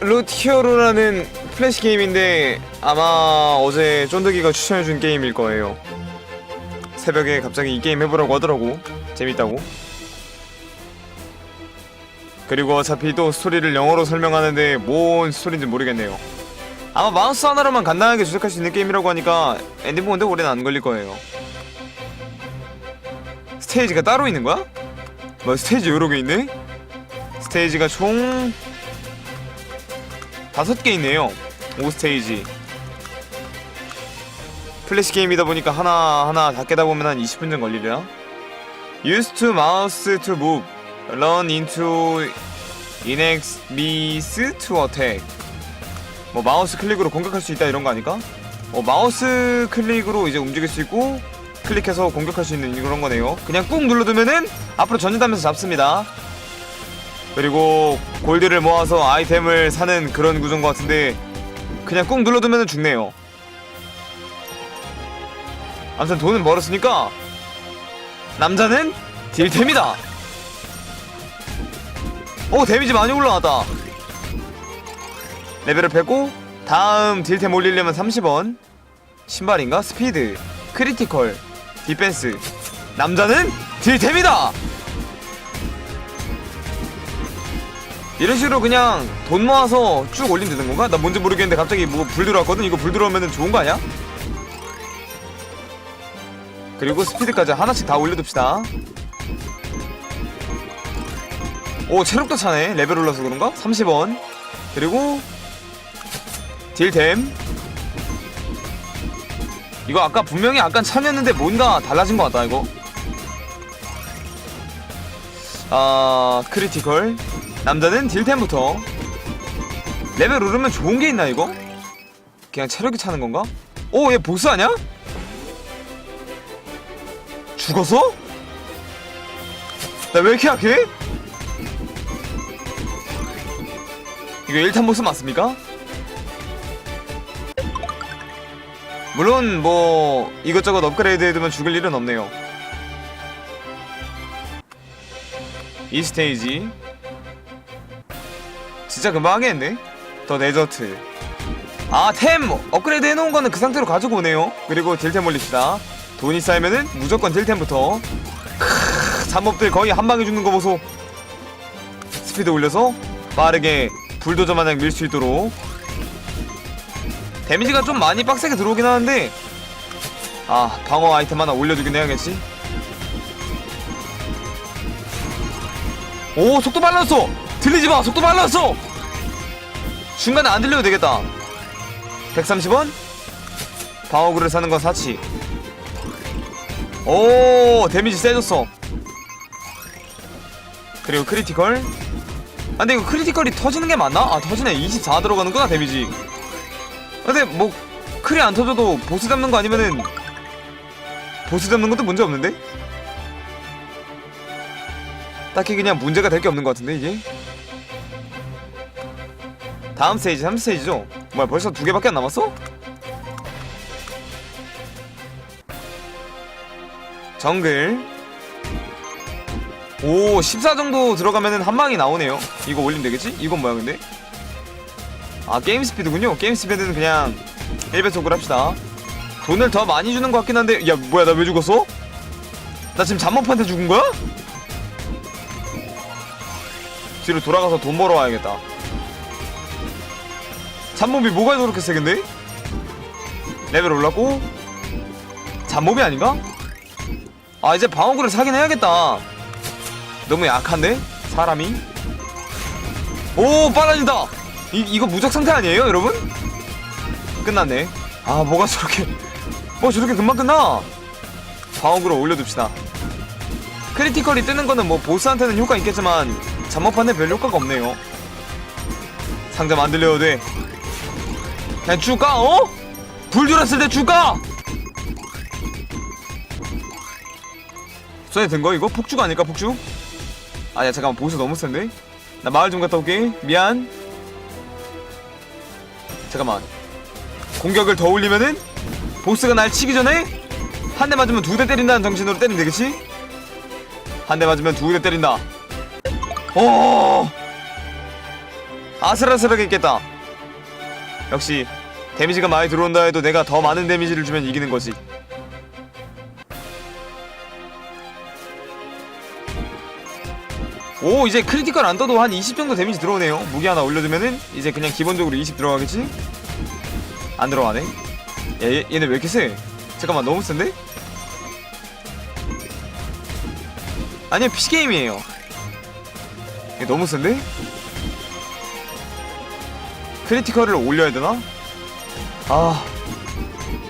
루티어로라는 플래시 게임인데 아마 어제 쫀득이가 추천해준 게임일 거예요. 새벽에 갑자기 이 게임 해보라고 하더라고. 재밌다고. 그리고 어차피 또 스토리를 영어로 설명하는데 뭔 스토리인지 모르겠네요. 아마 마우스 하나로만 간단하게 조작할 수 있는 게임이라고 하니까 엔딩 보는데 오래는 안 걸릴 거예요. 스테이지가 따로 있는 거야? 뭐 스테이지 여러 개 있네? 스테이지가 총 다섯 개 있네요. 5스테이지. 플래시 게임이다 보니까 하나 하나 다 깨다 보면 한 20분 전 걸리려나? Use to mouse to move. Run into inex miss to attack. 뭐 마우스 클릭으로 공격할 수 있다 이런 거 아닐까? 어 마우스 클릭으로 이제 움직일 수 있고 클릭해서 공격할 수 있는 그런 거네요. 그냥 꾹 눌러두면은 앞으로 전진하면서 잡습니다. 그리고 골드를 모아서 아이템을 사는 그런 구조인 것 같은데 그냥 꾹 눌러두면 죽네요. 아무튼 돈은 벌었으니까 남자는 딜템이다. 오 데미지 많이 올라왔다. 레벨을 뺐고 다음 딜템 올리려면 30원. 신발인가? 스피드, 크리티컬, 디펜스. 남자는 딜템이다. 이런 식으로 그냥 돈 모아서 쭉 올리면 되는 건가? 나 뭔지 모르겠는데 갑자기 뭐 불 들어왔거든? 이거 불 들어오면 좋은 거 아니야? 그리고 스피드까지 하나씩 다 올려둡시다 오 체력도 차네 레벨 올라서 그런가? 30원 그리고 딜템 이거 아까 분명히 아까 참였는데 뭔가 달라진 것 같다 이거 아 크리티컬 남자는 딜템부터 레벨 오르면 좋은 게 있나 이거? 그냥 체력이 차는 건가? 오 얘 보스 아냐? 죽었어? 나 왜 이렇게 약해? 이거 1탄 보스 맞습니까? 물론 뭐 이것저것 업그레이드 해두면 죽을 일은 없네요 이 스테이지 진짜 금방 하겠는데? 더 데저트. 아 템! 업그레이드 해놓은 거는 그 상태로 가지고 오네요. 그리고 딜템 올립시다. 돈이 쌓이면은 무조건 딜템부터. 크으 잡몹들 거의 한 방에 죽는 거 보소. 스피드 올려서 빠르게 불도저 마냥 밀 수 있도록. 데미지가 좀 많이 빡세게 들어오긴 하는데. 아 방어 아이템 하나 올려주긴 해야겠지. 오 속도 빨랐어 들리지 마! 속도 빨랐어 중간에 안 들려도 되겠다. 130원? 방어구를 사는 건 사치. 오 데미지 세졌어. 그리고 크리티컬? 아 근데 이거 크리티컬이 터지는 게 맞나? 아 터지네. 24 들어가는구나 데미지. 근데 뭐 크리 안 터져도 보스 잡는 거 아니면은 보스 잡는 것도 문제 없는데? 딱히 그냥 문제가 될 게 없는 것 같은데 이게 다음 스테이지 3 스테이지죠? 뭐야 벌써 두 개밖에 안 남았어? 정글 오, 14 정도 들어가면은 한 방이 나오네요. 이거 올리면 되겠지? 이건 뭐야, 근데? 아, 게임 스피드군요. 게임 스피드는 그냥 1배속으로 합시다. 돈을 더 많이 주는 것 같긴 한데, 야, 뭐야, 나 왜 죽었어? 나 지금 잠몹한테 죽은 거야? 뒤로 돌아가서 돈 벌어 와야겠다. 잠몹이 뭐가 저렇게 세겠네? 레벨 올랐고, 잠몹이 아닌가? 아, 이제 방어구를 사긴 해야겠다. 너무 약한데? 사람이? 오 빨라진다! 이, 이거 무적 상태 아니에요 여러분? 끝났네 아 뭐가 저렇게 뭐 저렇게 금방 끝나 방어구로 올려둡시다 크리티컬이 뜨는 거는 뭐 보스한테는 효과 있겠지만 잠업한테 별 효과가 없네요 상자 만들려도 돼 그냥 쭉 가, 어? 불 들었을 때쭉 가! 손에 든 거 이거? 폭죽 아닐까 폭죽? 아야 잠깐만 보스 너무 센데? 나 마을 좀 갔다 올게 미안 잠깐만 공격을 더 올리면은 보스가 날 치기 전에 한 대 맞으면 두 대 때린다는 정신으로 때리면 되겠지? 한 대 맞으면 두 대 때린다 어 아슬아슬하게 있겠다 역시 데미지가 많이 들어온다 해도 내가 더 많은 데미지를 주면 이기는 거지 오 이제 크리티컬 안 떠도 한 20 정도 데미지 들어오네요 무기 하나 올려두면은 이제 그냥 기본적으로 20 들어가겠지? 안 들어가네 야, 얘, 얘네 왜 이렇게 세? 잠깐만 너무 센데? 아니야 PC게임이에요 너무 센데? 크리티컬을 올려야 되나? 아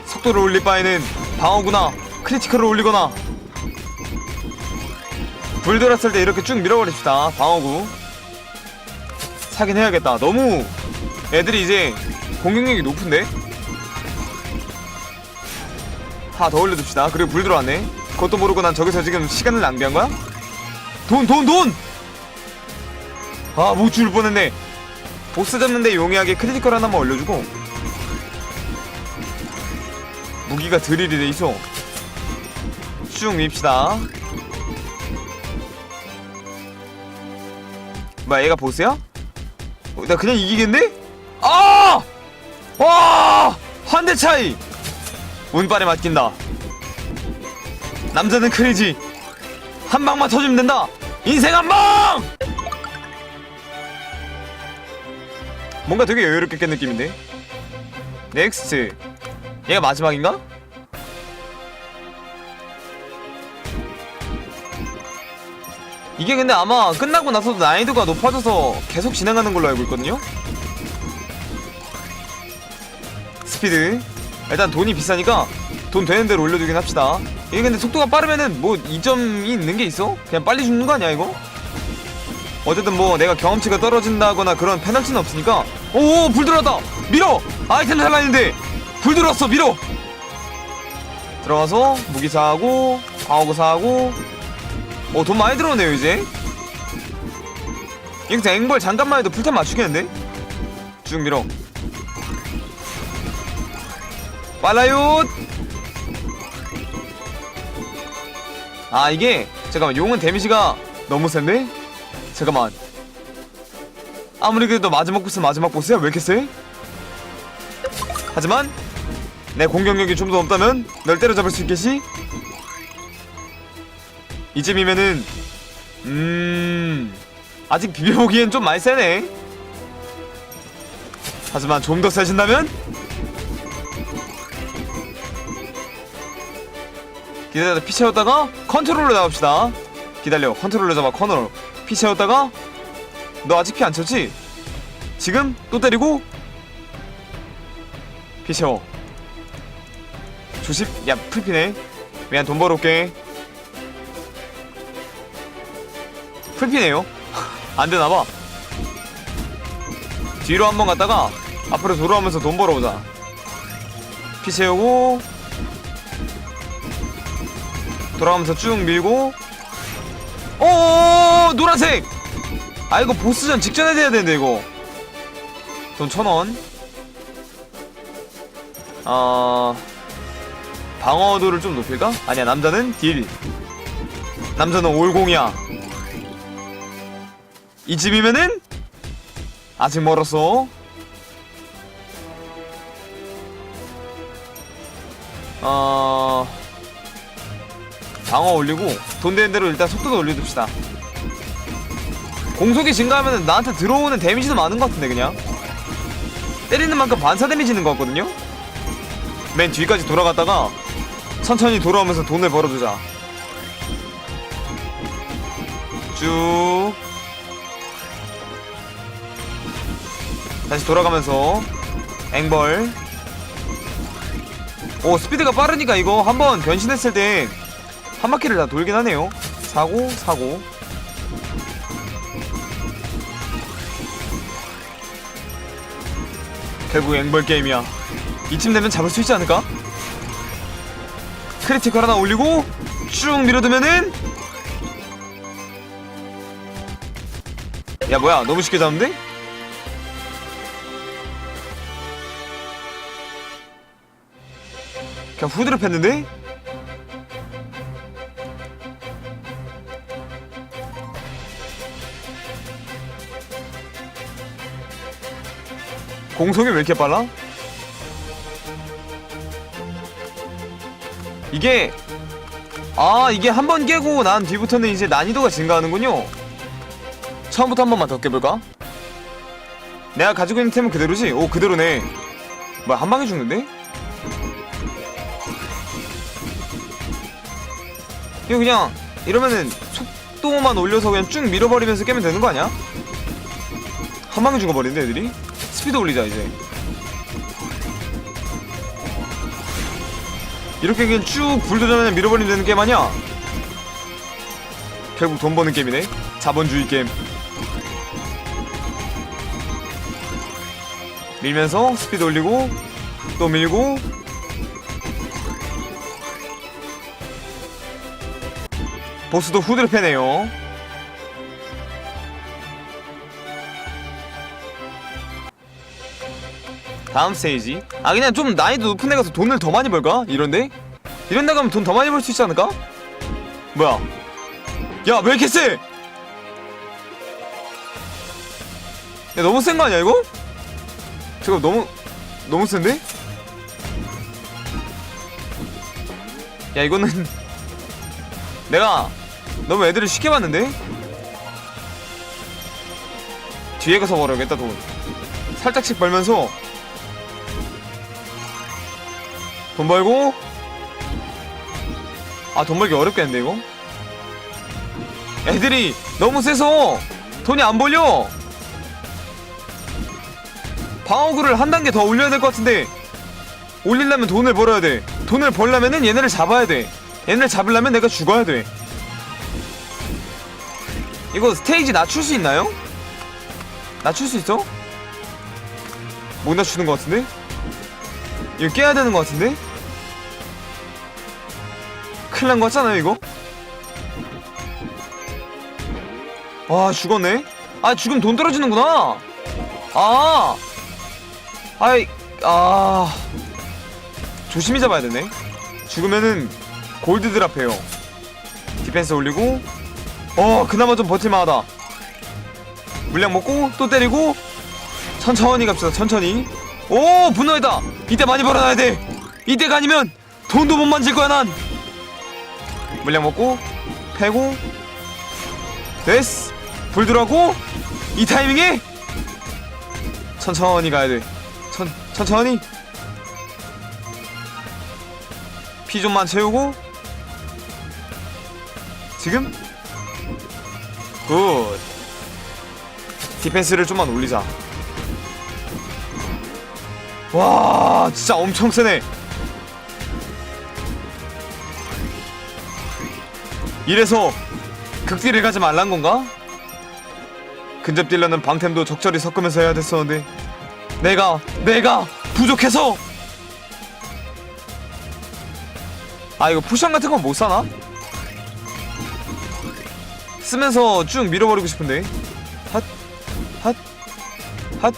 속도를 올릴 바에는 방어구나 크리티컬을 올리거나. 불 들었을 때 이렇게 쭉 밀어버립시다 방어구. 사긴 해야겠다. 너무 애들이 이제 공격력이 높은데? 하나 더 올려둡시다. 그리고 불 들어왔네. 그것도 모르고 난 저기서 지금 시간을 낭비한 거야? 돈 돈 돈! 아 못 줄 뻔했네 보스 잡는데 용이하게 크리티컬 하나만 올려주고 무기가 드릴이 돼 있어 쭉 밉시다 뭐야 얘가 보스야? 어, 나 그냥 이기겠네? 아! 와! 한 대 차이! 운빨에 맡긴다 남자는 크리지 한 방만 터주면 된다 인생 한 방! 뭔가 되게 여유롭게 깬 느낌인데 넥스트 얘가 마지막인가? 이게 근데 아마 끝나고 나서도 난이도가 높아져서 계속 진행하는 걸로 알고 있거든요? 스피드 일단 돈이 비싸니까 돈 되는 대로 올려두긴 합시다 이게 근데 속도가 빠르면은 뭐 이점이 있는 게 있어? 그냥 빨리 죽는 거 아니야 이거? 어쨌든 뭐 내가 경험치가 떨어진다거나 그런 페널티는 없으니까 오불 들어왔다. 밀어! 아이템 살라는데. 불 들어왔어 밀어! 들어가서 무기 사하고 방어구 사하고. 오 돈 많이 들어오네요 이제. 이거 그냥 앵벌 잠깐만 해도 풀템 맞추겠는데? 쭉 밀어. 빨라요! 아 이게 잠깐만 용은 데미지가 너무 센데? 잠깐만 아무리 그래도 마지막 보스 마지막 보스야? 왜 이렇게 세? 하지만 내 공격력이 좀더 높다면 널 때려잡을 수 있겠지? 이쯤이면은 음 아직 비벼보기엔 좀 많이 세네. 하지만 좀 더 세진다면? 기다려 피 채웠다가 컨트롤로 나갑시다. 기다려 컨트롤로 잡아 컨트롤. 피 채웠다가 너 아직 피 안 쳤지? 지금 또 때리고 피 채워. 조심 야 풀피네. 미안 돈 벌어올게. 풀피네요. 안 되나봐. 뒤로 한번 갔다가 앞으로 돌아오면서 돈 벌어오자. 피 채우고 돌아가면서 쭉 밀고. 오 노란색 아 이거 보스전 직전에 돼야 되는데 이거. 돈 천원. 어... 방어도를 좀 높일까? 아니야 남자는 딜. 남자는 올공이야. 이쯤이면은 아직 멀었어. 어... 방어 올리고 돈 되는 대로 일단 속도도 올려둡시다 공속이 증가하면 나한테 들어오는 데미지도 많은 것 같은데 그냥? 때리는 만큼 반사 데미지는 것 같거든요? 맨 뒤까지 돌아갔다가 천천히 돌아오면서 돈을 벌어두자. 쭉. 다시 돌아가면서 앵벌. 오 스피드가 빠르니까 이거 한번 변신했을 때 한 바퀴를 다 돌긴 하네요. 사고 사고 결국 앵벌 게임이야 이쯤 되면 잡을 수 있지 않을까? 크리티컬 하나 올리고 쭉 밀어두면은 야 뭐야 너무 쉽게 잡는데? 그냥 후드를 팼는데? 공속이 왜 이렇게 빨라? 이게 아 이게 한 번 깨고 난 뒤부터는 이제 난이도가 증가하는군요 처음부터 한 번만 더 깨볼까? 내가 가지고 있는 템은 그대로지? 오 그대로네 뭐야 한 방에 죽는데? 이거 그냥 이러면은 속도만 올려서 그냥 쭉 밀어버리면서 깨면 되는 거 아니야? 한 방에 죽어버리는데 애들이? 스피드 올리자 이제. 이렇게 그냥 쭉 불도전에 밀어버리면 되는 게임 아니야? 결국 돈 버는 게임이네. 자본주의 게임. 밀면서 스피드 올리고 또 밀고. 보스도 후드를 패네요 다음 스테이지 아 그냥 좀 난이도 높은 데 가서 돈을 더 많이 벌까? 이런데? 이런 데 가면 돈 더 많이 벌 수 있지 않을까? 뭐야 야왜 이렇게 세? 야 너무 센 거 아니야 이거? 저거 너무 너무 센데? 야 이거는 내가 너무 애들을 쉽게 봤는데? 뒤에 가서 벌어야겠다 돈 살짝씩 벌면서 돈 벌고 아 돈 벌기 어렵겠는데 이거? 애들이 너무 세서 돈이 안 벌려 방어구를 한 단계 더 올려야 될 것 같은데 올리려면 돈을 벌어야 돼 돈을 벌려면은 얘네를 잡아야 돼 얘네를 잡으려면 내가 죽어야 돼 이거 스테이지 낮출 수 있나요? 낮출 수 있어? 못 낮추는 것 같은데? 이거 깨야 되는 것 같은데? 큰일 난것 같잖아요 이거? 와 죽었네? 아 죽으면 돈 떨어지는구나. 아. 아이 아. 조심히 잡아야 되네. 죽으면은 골드 드랍해요. 디펜스 올리고. 어 그나마 좀 버틸만하다. 물량 먹고 또 때리고. 천천히 갑시다 천천히. 오 분노이다. 이때 많이 벌어놔야 돼. 이때가 아니면 돈도 못 만질 거야 난 물량 먹고 패고 됐어 불 들어가고 이 타이밍에 천천히 가야 돼. 천, 천천히. 피 좀만 채우고 지금 굿. 디펜스를 좀만 올리자. 와 진짜 엄청 세네 이래서 극딜을 가지 말란 건가? 근접 딜러는 방템도 적절히 섞으면서 해야 됐었는데 내가 내가 부족해서! 아 이거 포션 같은 건 못 사나? 쓰면서 쭉 밀어버리고 싶은데. 핫 핫 핫.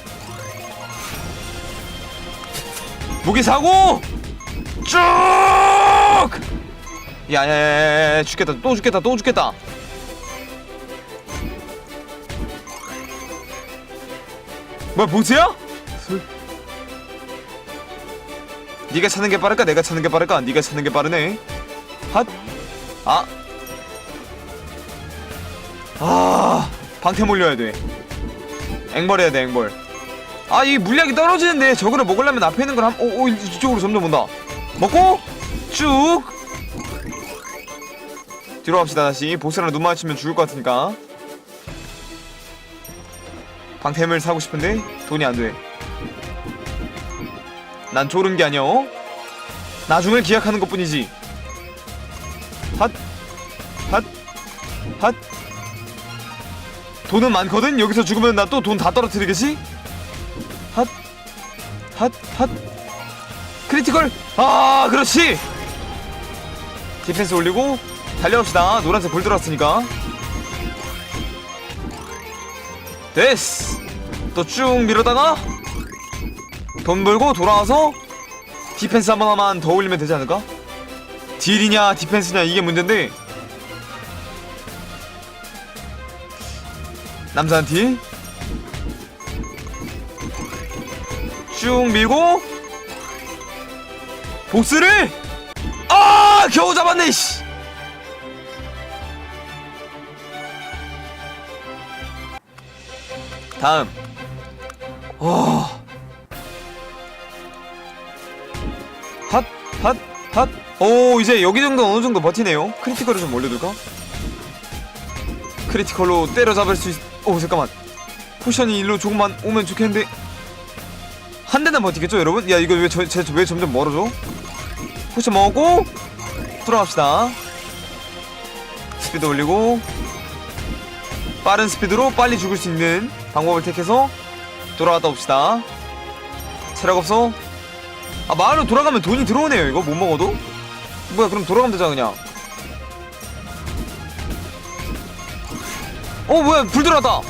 무기 사고! 쭉 야야야야 죽겠다 또 죽겠다 또 죽겠다 뭐야 보스야? 네가 찾는 게 빠를까 내가 찾는 게 빠를까 네가 찾는 게 빠르네 핫 아. 아, 방템 올려야 돼. 앵벌 해야 돼, 앵벌. 아, 이 물약이 떨어지는데 저거를 먹으려면 앞에 있는 걸 한, 오, 오, 이쪽으로 점점 온다. 먹고, 쭉. 뒤로 갑시다, 다시. 보스랑 눈 마주치면 죽을 것 같으니까. 방템을 사고 싶은데 돈이 안 돼. 난 조른 게 아니야. 어? 나중을 기약하는 것 뿐이지. 핫, 핫, 핫. 돈은 많거든? 여기서 죽으면 나 또 돈 다 떨어뜨리겠지? 핫, 핫, 핫. 크리티컬! 아, 그렇지! 디펜스 올리고, 달려갑시다. 노란색 불 들어왔으니까. 됐어! 또쭉 밀어다가, 돈 벌고 돌아와서, 디펜스 한번 하나만 더 올리면 되지 않을까? 딜이냐, 디펜스냐, 이게 문제인데, 남자한테 쭉 밀고 보스를 아 겨우 잡았네 씨. 다음 와 핫, 핫, 핫. 오, 이제 여기 정도 어느 정도 버티네요. 크리티컬을 좀 올려둘까? 크리티컬로 때려잡을 수 있... 오, 잠깐만. 포션이 일로 조금만 오면 좋겠는데. 한 대는 버티겠죠, 여러분? 야, 이거 왜, 저, 제, 왜 점점 멀어져? 포션 먹고, 들어갑시다. 스피드 올리고, 빠른 스피드로 빨리 죽을 수 있는 방법을 택해서 돌아갔다 옵시다. 체력 없어? 아 마을로 돌아가면 돈이 들어오네요 이거. 못 먹어도? 뭐야 그럼 돌아가면 되잖아 그냥. 어 뭐야 불 들어왔다.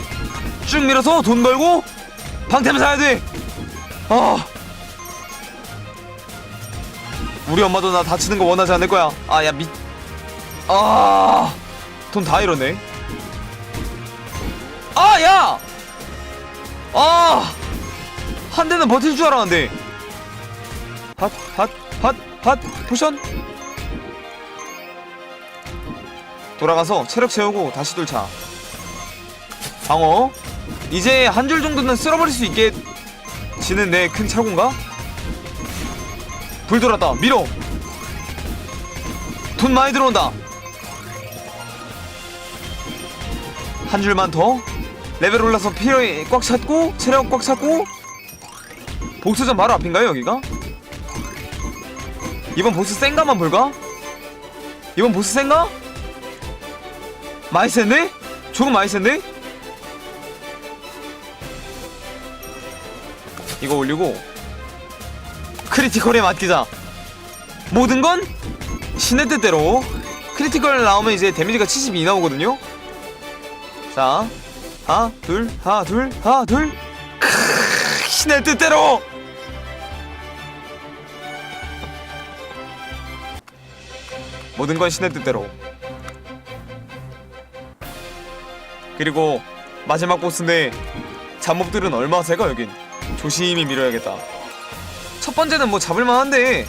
쭉 밀어서 돈 벌고 방템 사야 돼 아. 우리 엄마도 나 다치는 거 원하지 않을 거야. 아 야 미.. 아 돈 다 잃었네 아 야! 아 한 대는 버틸 줄 알았는데 핫, 핫, 핫, 핫, 포션. 돌아가서 체력 채우고 다시 돌차. 방어. 이제 한 줄 정도는 쓸어버릴 수 있게 지는데 큰 차고인가? 불 돌았다. 밀어. 돈 많이 들어온다. 한 줄만 더. 레벨 올라서 피해 꽉 찼고 체력 꽉 찼고 복수전 바로 앞인가요 여기가? 이번 보스 센가만 볼까? 이번 보스 센가? 많이 센데? 조금 많이 센데? 이거 올리고 크리티컬에 맡기자 모든 건 신의 뜻대로 크리티컬 나오면 이제 데미지가 72 나오거든요 자 하나 둘 하나 둘 하나 둘 신의 뜻대로 모든 건 신의 뜻대로. 그리고 마지막 보스인데 잡몹들은 얼마 세가 여긴 조심히 밀어야겠다. 첫 번째는 뭐 잡을만한데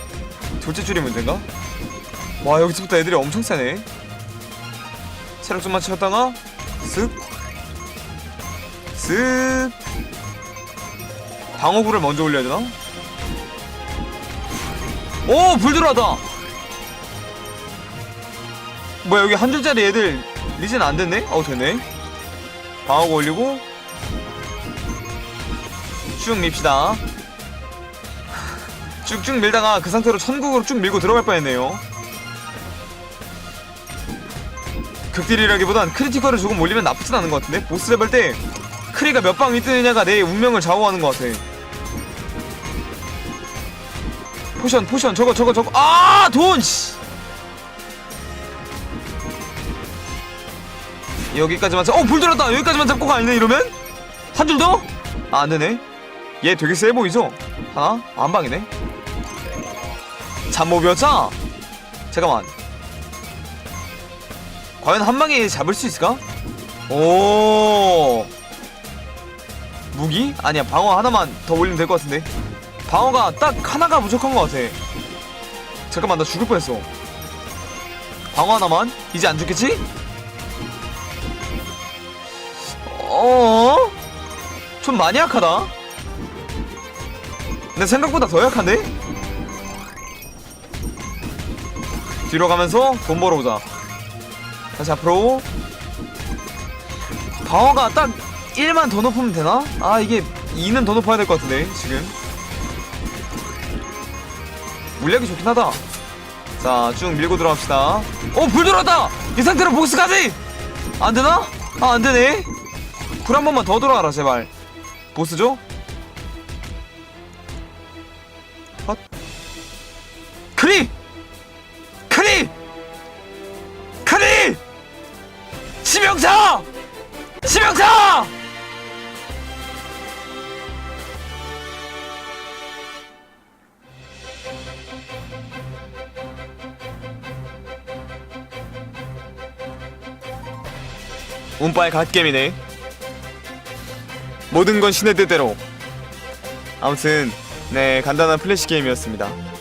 둘째 줄이 문제인가? 와 여기서부터 애들이 엄청 세네. 체력 좀만 채웠다가 쓱 쓱. 방어구를 먼저 올려야 되나? 오 불 들어왔다. 뭐야 여기 한 줄짜리 애들 리젠 안 됐네? 어 됐네 방어구 올리고 쭉 밉시다 쭉쭉 밀다가 그 상태로 천국으로 쭉 밀고 들어갈 뻔했네요 극딜이라기보단 크리티컬을 조금 올리면 나쁘진 않은 것 같은데 보스 레벨 때 크리가 몇 방이 뜨느냐가 내 운명을 좌우하는 것 같아 포션 포션 저거 저거 저거 아 돈 씨 여기까지만 잡.. 어! 불 들었다! 여기까지만 잡고 가네 이러면? 한 줄 더? 아 안 되네 얘 되게 세 보이죠? 하나? 안 방이네 잡몹이었자? 잠깐만 과연 한 방에 잡을 수 있을까? 오 무기? 아니야 방어 하나만 더 올리면 될 것 같은데 방어가 딱 하나가 부족한 것 같아 잠깐만 나 죽을 뻔했어 방어 하나만? 이제 안 죽겠지? 어? 좀 많이 약하다. 내 생각보다 더 약한데? 뒤로 가면서 돈 벌어오자. 다시 앞으로. 방어가 딱 1만 더 높으면 되나? 아, 이게 2는 더 높아야 될 것 같은데, 지금. 물약이 좋긴 하다. 자, 쭉 밀고 들어갑시다. 어, 불 들어왔다! 이 상태로 보스까지! 안 되나? 아, 안 되네. 불 한 번만 더 돌아와라 제발 보스죠? 헛 크리! 크리! 크리! 치명타! 치명타! 운빨 갓겜이네 모든 건 신의 뜻대로. 아무튼 네 간단한 플래시 게임이었습니다